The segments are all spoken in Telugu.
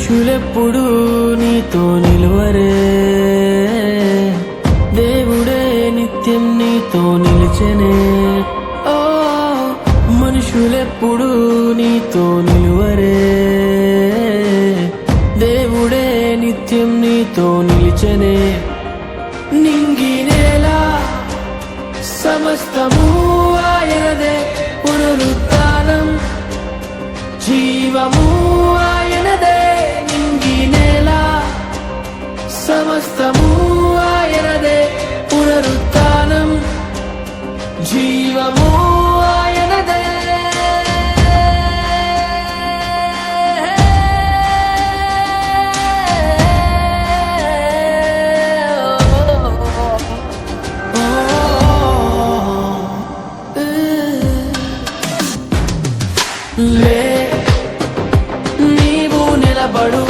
మనుషులెప్పుడు నీతో నిలువరే? దేవుడే నిత్యం నీతో నిలిచెనే. ఓ మనుషులెప్పుడు నీతో నిలువరే? దేవుడే నిత్యం నీతో నిలిచెనే. నింగినేలా సమస్తము ఆయనదే. పునరుత్నం జీవము జీవము ఆయనదే. లే నీవు నిలబడు.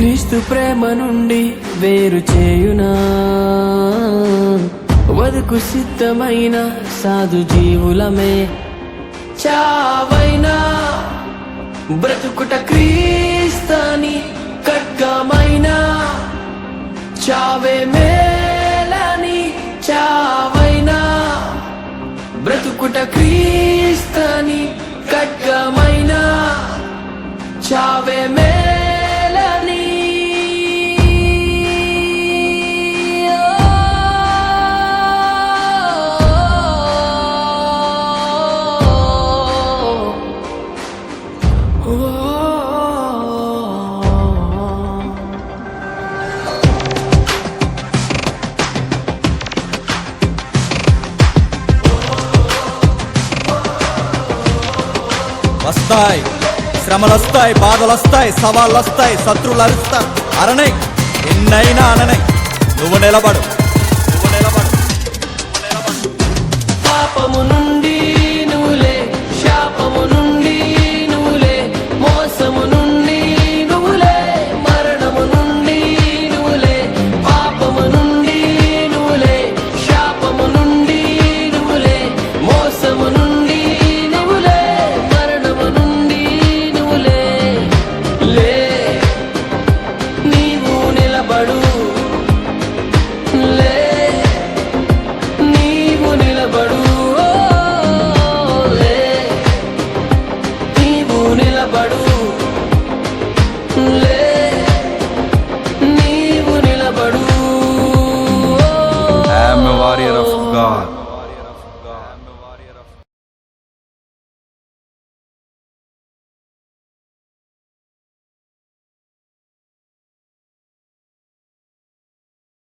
క్రీస్తు ప్రేమ నుండి వేరు చేయునా. వదుకు సిద్ధమైన సాధు జీవులమే. చావైనా బ్రతుకుట క్రీస్తని ఖడ్గమైనా. చావే మేలని చావైనా. బ్రతుకుట క్రీస్తని ఖడ్గమైనా. చావే వస్తాయి. శ్రమలొస్తాయి బాధలొస్తాయి సవాళ్ళొస్తాయి శత్రువులు అరుస్తా అరణై ఎన్నైనా అననై. నువ్వు నిలబడు. నువ్వు నిలబడు. పాపము నుండి శాపము నుండి మోసము నుండి మరణము నుండి పాపము నుండి శాపము నుండి మోసము నుండి